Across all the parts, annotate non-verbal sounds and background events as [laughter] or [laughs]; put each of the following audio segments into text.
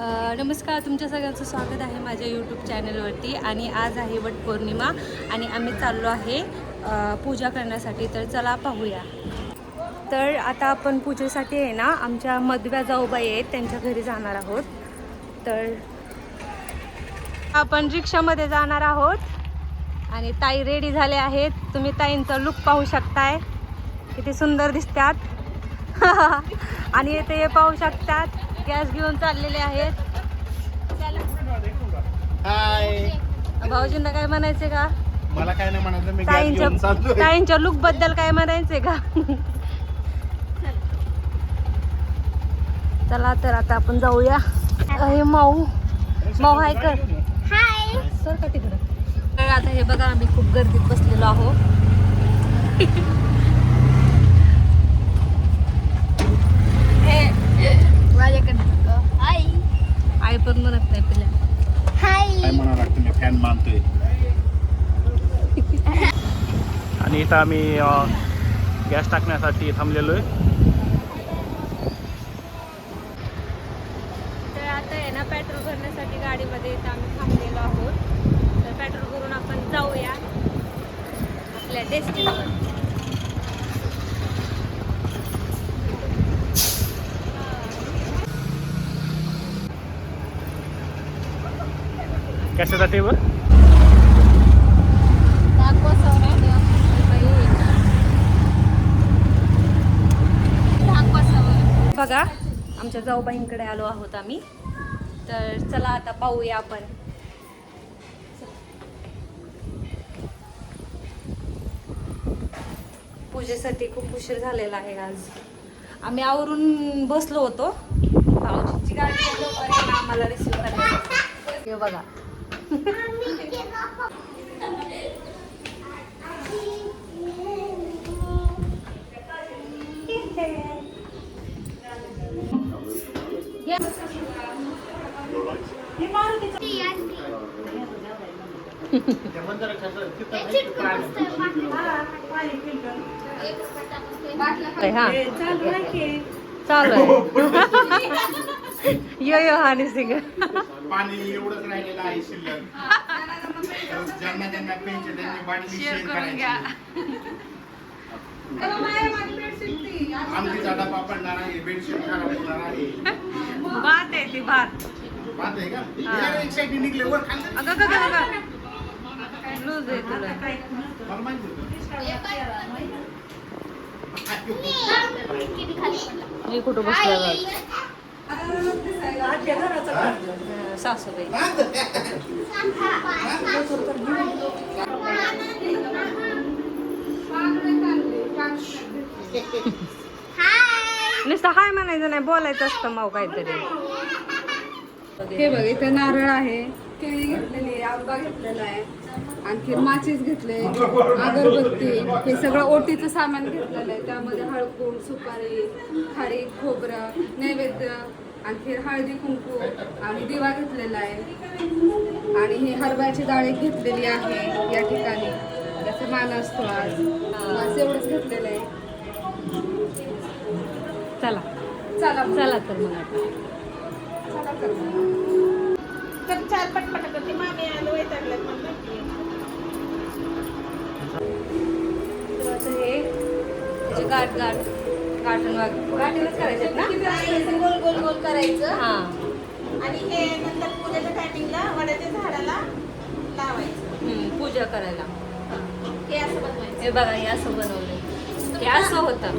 नमस्कार तुमच्या सगळ्यांचं स्वागत आहे माझ्या यूट्यूब चॅनलवरती आणि आज आहे वट पौर्णिमा आणि आम्ही चाललो आहे पूजा करण्यासाठी. तर चला पाहूया. तर आता आपण पूजेसाठी आहे ना आमच्या मधव्या जाऊबाई आहेत त्यांच्या घरी जाणार आहोत. तर आपण रिक्षामध्ये जाणार आहोत आणि ताई रेडी झाले आहेत. तुम्ही ताईंचा लुक पाहू शकताय. किती सुंदर दिसतात. [laughs] आणि येते हे पाहू शकतात. गॅस घेऊन चाललेले आहेत. हाय. भाऊजींना काय म्हणायचे का? मला काय नाही म्हणायचं मी ताईंच्या घेऊन चाललोय. ताईंच्या लुकबद्दल काय म्हणायचे का? चला तर आता आपण जाऊया. अरे माऊ. माऊ हाय. कर सर का तिकडं? तर आता हे बघा आम्ही खूप गर्दीत बसलेलो आहो आई पण म्हणत नाही पिल्या काय म्हणावं लागतं मी फॅन मानतोय आणि इथं आम्ही गॅस टाकण्यासाठी थांबलेलो आहे. तर आता आहे ना पेट्रोल भरण्यासाठी गाडीमध्ये इथं आम्ही थांबलेलो आहोत. तर पेट्रोल भरून आपण जाऊया आपल्या डेस्टिनीवर कशासाठी बघ बघा आमच्या जाऊबाईंकडे आलो आहोत आम्ही. तर चला आता पाहूया आपण. पूजेसाठी खूप उशीर झालेला आहे आज. आम्ही आवरून बसलो होतो. भाऊजीची गाडी आम्हाला रिसिव्ह करायची. बघा हा चालू आहे. [laughs] यो यो हानी सिंग. पाणी एवढंच राहिलेलं आहे शिल्लक. तर ज्यांना ज्यांना पेन्शन त्यांनी बाटली शेअर करायची. आमची डबा पडणार आहे बेडशीट खराब होणार आहे. भात आहे ती भात बात आहे का. या रिक्षाने निघले वर खाल्लं अगं अगं अगं अगं लूज आहे तुला. मला माहिती होतं. मी कुठं बसला सासूबाई. नुसतं हाय म्हणायचं नाही बोलायचं असतं माऊ काहीतरी. हे बघ इथे नारळ आहे केळी घेतलेली आहे आंबा घेतलेला आहे आणखी माचीस घेतले अगरबत्ती हे सगळं ओटीचं सामान घेतलेलं आहे. त्यामध्ये हळकुंड सुपारी खारी खोबरं नैवेद्य आणखी हळदी कुंकू आणि दिवा घेतलेला आहे. आणि ही हरभऱ्याची डाळ घेतलेली आहे या ठिकाणी. त्याचा मान असतो आज. बस एवढंच घेतलेलं आहे. चला. चला. चला तर मग आता. तर मग. तर आता हे त्याचे गाठ करायचे ना? गोल गोल गोल करायचं. हा. आणि हे नंतर पूजेच्या टायमिंगला वड्याच्या झाडाला लावायचं. पूजा करायला. हे असं बनवायचं. हे बघा हे असं बनवलंय. हे असं होतं.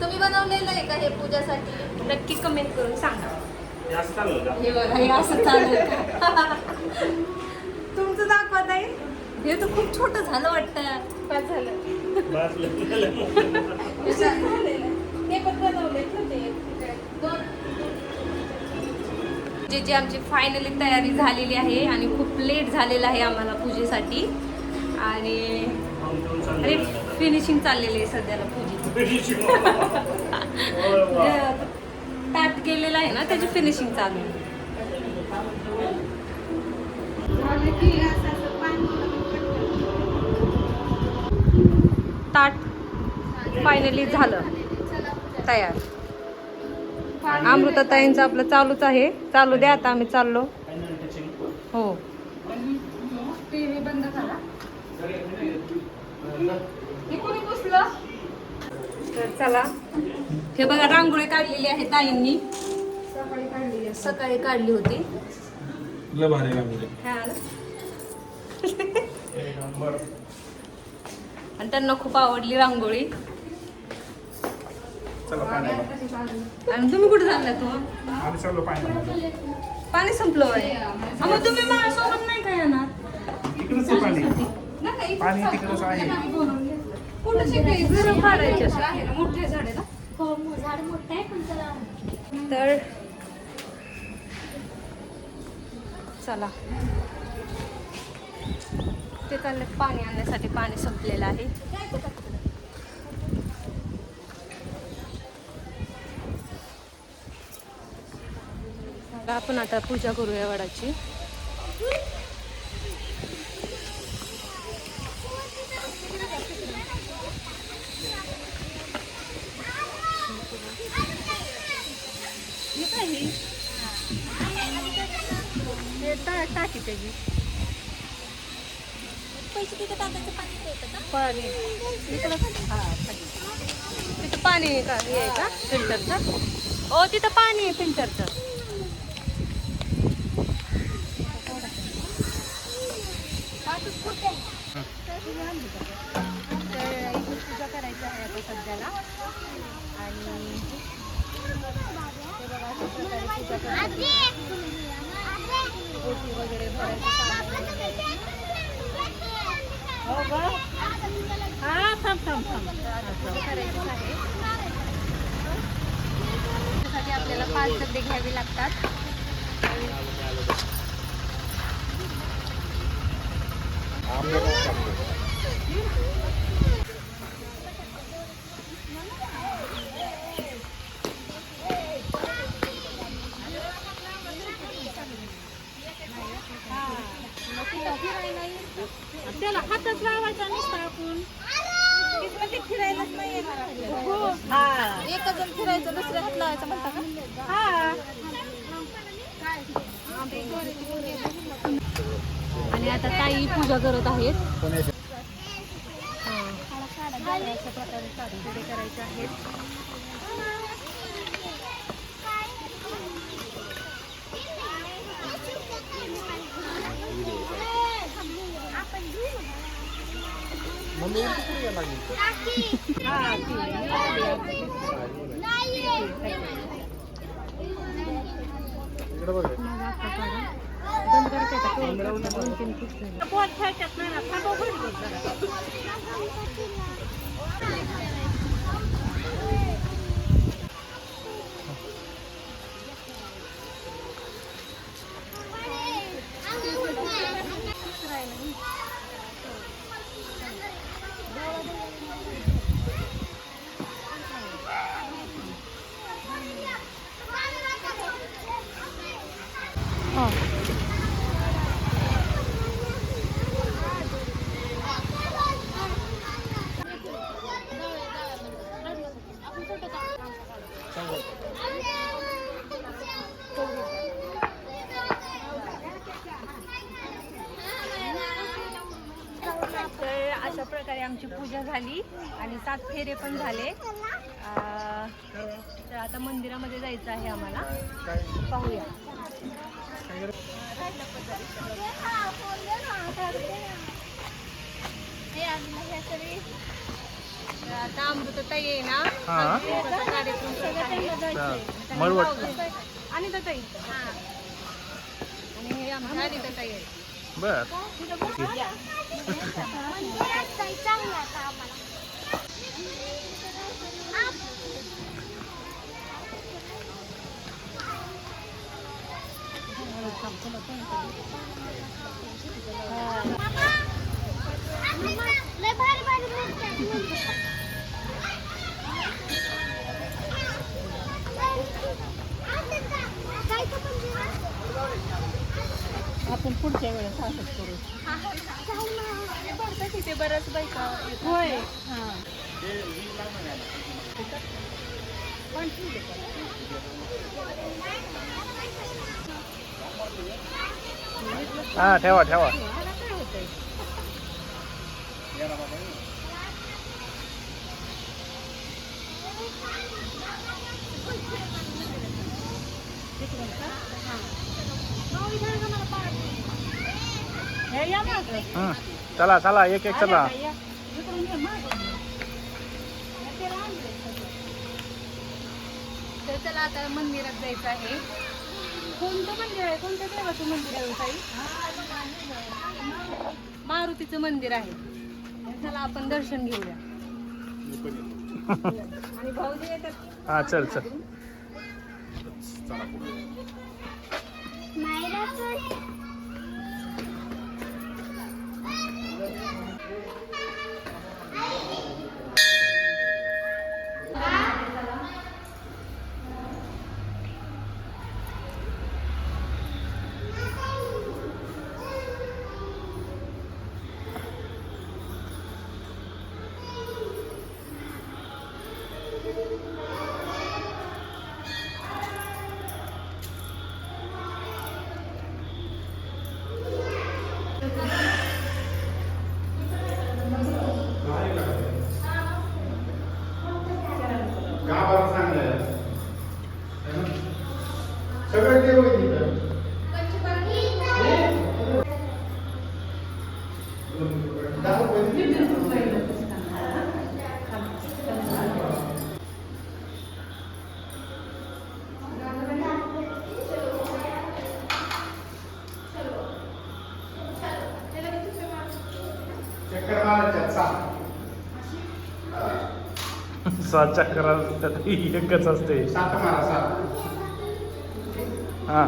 तुम्ही बनवलेलं आहे का हे पूजासाठी? नक्की कमेंट करून सांगा. हे बघा हे असं चालू तुमचं दाखवत आहे हे तर खूप छोटं झालं वाटतं. काय झालं. बसलं. पण बनवले छोटे दोन. जे जे आमची फायनली तयारी झालेली आहे आणि खूप लेट झालेलं आहे आम्हाला पूजेसाठी. आणि अरे फिनिशिंग चाललेली आहे सध्याला पूजेची. जे [laughs] [laughs] ताट केलेला आहे ना त्याची फिनिशिंग चालू आहे. ताट फायनली झालं. तयार. अमृताताईंचं आपलं चालूच आहे. चालू द्या आता आम्ही चाललो. हो. बंद करा. तर चला. हे बघा रांगोळी काढलेली आहे ताईंनी. सकाळी काढली आहे. सकाळी काढली होती. हा? [laughs] आणि त्यांना खूप आवडली रांगोळी? आणि तुम्ही कुठे चाललाय तू? पाणी संपलं आहे हा, मग तुम्ही माझ्यासोबत नाही काय येणार? पाणी. तिकडंच आहे. आम्ही बोलवून घेतलं. कुठं शिकायचं? घरं काढायची असं. आहे ना, मोठे झाड ना हो झाड मोठं आहे पण त्याला तर चला ते चालले पाणी आणण्यासाठी पाणी संपलेलं आहे आपण आता पूजा करूया वडाची हे टाकी त्याची. पैसे तिथे टाकायचं पाणी प्यायचं का? पाणी. इकडं. हा पाणी. तिथं पाणी आहे का हे आहे का? फिल्टरचं. ओ तिथं पाणी आहे फिल्टरचं. तर इथे पूजा करायची आहे आता सध्याला आणि बघा अशा प्रकारे पूजा करायची ओटी वगैरे भरायची हा. थांब थांब थांब असं आहे त्यासाठी आपल्याला पाच डबे घ्यावे लागतात त्याला हातच लावायचा नसता आपण. फिरायलाच नाही येणार आपल्याला. हा. एकच जण फिरायचं दुसऱ्या हात लावायचं म्हणता का? हा. आणि आता ताई पूजा करत आहेत. हा. अशा प्रकारे साडीपुडे करायचे आहेत. हा, ती. कुठे करायचं लागली इकडे बघ खूप झाले. पोट खेळतात नाही ना, थांबव घरी बघ जरा. हो. तर अशा आमची पूजा झाली आणि सात फेरे पण झाले. अं, तर आता मंदिरामध्ये जायचं आहे आम्हाला. पाहूया. तर आता अमृतताई आहे ना? हा. कार्यक्रम. आणि आणि हे. आमच्या बर. पुढच्या तिथे बऱ्याच बायका होय हा ठेवा ठेवा हं. चला चला एक एक चला. तर चला आता मंदिरात जायचं आहे. कोणतं मंदिर आहे? कोणत्या देवाचं मंदिर आहे हो ताई? मारुतीचं मंदिर आहे. चला आपण दर्शन घेऊया. आणि भाऊजी येतात. हा चल चल. चला पुढे. सात चक्र एकच असते. सात मारा सात. हा.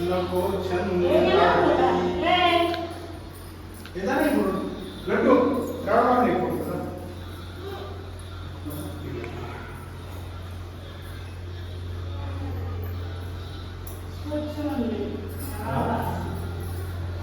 नको छंद.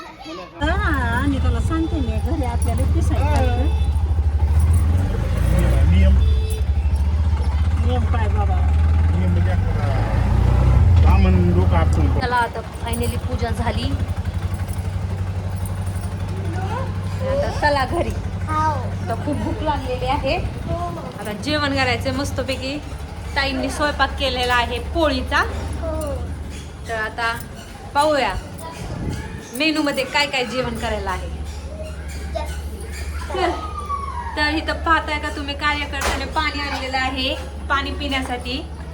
आणि त्याला सांगते मी घरी आपल्याला पिसायचं नियम. नियम काय बाबा? नियम म्हणजे आपण चला आता फायनली पूजा झाली. आता चला घरी. आता खूप भूक लागलेली आहे. आता जेवण करायचं मस्तपैकी. ताईंनी स्वयंपाक केलेला आहे पोळीचा. तर आता पाहूया मेनू मध्ये काय काय जेवण करायला आहे. तर इथं पाहताय का तुम्ही? कार्यकर्त्याने पाणी आणलेलं आहे पाणी पिण्यासाठी.